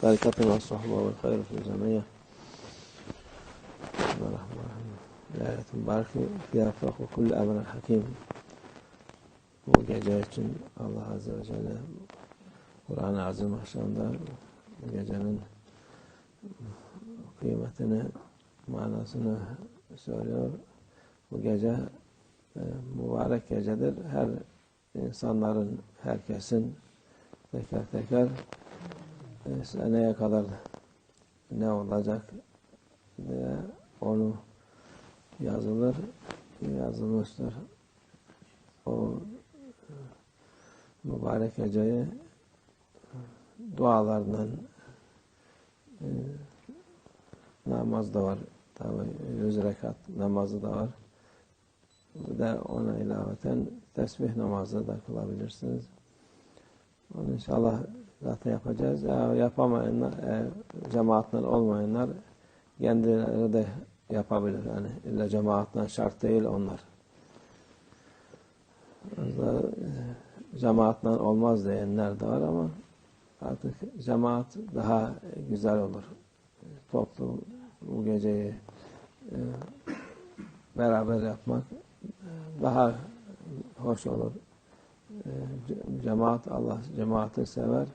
طريقتنا الصحبة والخير في الجميع بسم الله الرحمن الرحيم الآية المباركة فيها كل أمر حكيم bu gece için Allah Azze ve Celle Kur'an-ı gecenin kıymetini, manasını söylüyor. Bu gece e, mübarek gecedir. Her insanların, herkesin teker teker e, seneye kadar ne olacak diye onu yazılır, yazılmıştır. O mübarek geceyi dualarından e, namaz da var. Tabi yüz rekat namazı da var. Bir de ona ilaveten tesbih namazı da kılabilirsiniz. Onu inşallah zaten yapacağız. Ya yapamayanlar, e, cemaatler olmayanlar kendileri de yapabilir. Yani illa cemaatten şart değil onlar. E, cemaatten olmaz diyenler de var ama artık cemaat daha güzel olur. Toplu bu geceyi e, beraber yapmak e, daha hoş olur. E, cemaat Allah cemaati sever.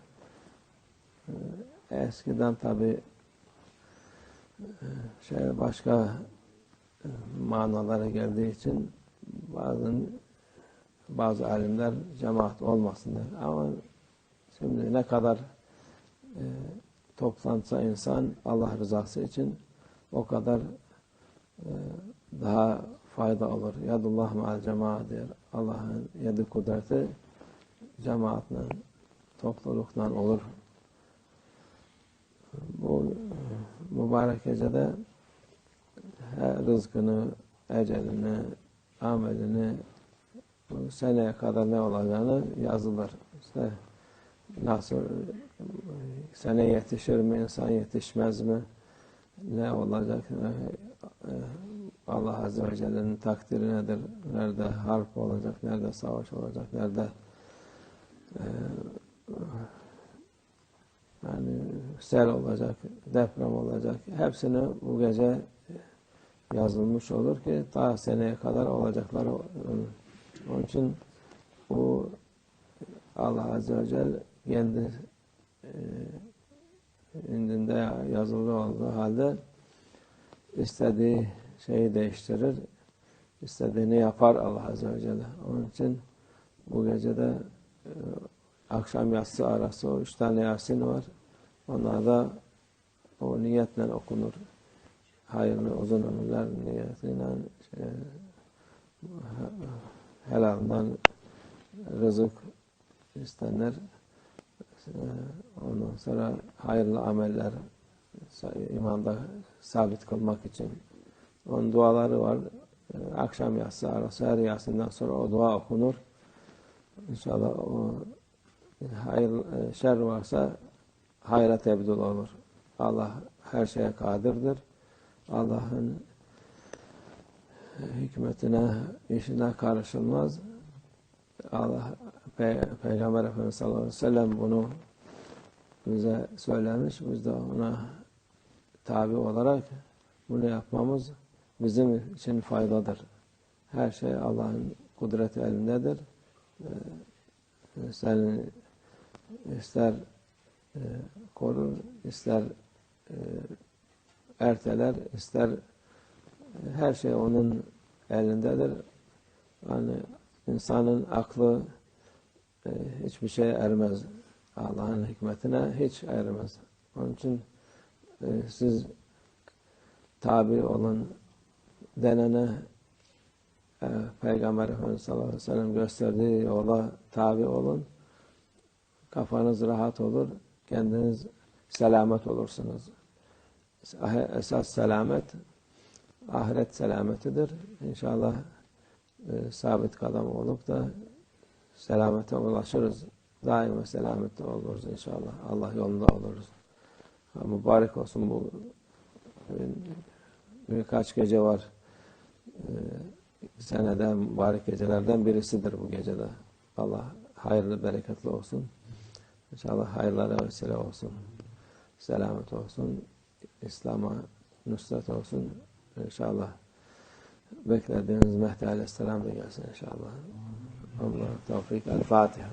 Eskiden tabi şey başka manalara geldiği için bazen bazı alimler cemaat olmasın der. Ama şimdi ne kadar e, toplansa insan Allah rızası için o kadar e, daha fayda olur. Yadullah ma'al cemaat der. Allah'ın yedi kudreti cemaatle, toplulukla olur. Bu e, mübarek gecede her rızkını, ecelini, amelini bu seneye kadar ne olacağını yazılır. İşte nasıl sene yetişir mi, insan yetişmez mi, ne olacak, Allah Azze ve Celle'nin takdiri nedir, nerede harp olacak, nerede savaş olacak, nerede e, yani sel olacak, deprem olacak, hepsini bu gece yazılmış olur ki ta seneye kadar olacaklar. Onun için bu Allah Azze ve Celle kendi e, indinde yazılı olduğu halde istediği şeyi değiştirir. istediğini yapar Allah Azze ve Celle. Onun için bu gecede e, akşam yatsı arası o üç tane Yasin var. Onlar da o niyetle okunur. Hayırlı uzun ömürler niyetiyle şey, helalından rızık istenir. Ondan sonra hayırlı ameller imanda sabit kılmak için. Onun duaları var. Akşam yatsı arası her yatsından sonra o dua okunur. İnşallah o hayır, şer varsa hayra tebdil olur. Allah her şeye kadirdir. Allah'ın hikmetine, işine karışılmaz. Allah Pey Peygamber Efendimiz sallallahu aleyhi ve sellem bunu bize söylemiş. Biz de ona tabi olarak bunu yapmamız bizim için faydadır. Her şey Allah'ın kudreti elindedir. Ee, sen ister e, korur, ister e, erteler, ister her şey onun elindedir. Yani insanın aklı e, hiçbir şeye ermez. Allah'ın hikmetine hiç ermez. Onun için e, siz tabi olun denene e, Peygamber Efendimiz sallallahu aleyhi ve sellem gösterdiği yola tabi olun. Kafanız rahat olur. Kendiniz selamet olursunuz. Esas selamet ahiret selametidir. İnşallah e, sabit kadam olup da selamete ulaşırız. Daima selamette oluruz inşallah. Allah yolunda oluruz. Mübarek olsun bu birkaç gece var. Ee, seneden mübarek gecelerden birisidir bu gecede. Allah hayırlı, bereketli olsun. İnşallah hayırlara vesile olsun. Selamet olsun. İslam'a nusret olsun. İnşallah beklediğiniz Mehdi Aleyhisselam da gelsin inşallah. الله التوفيق الفاتحة.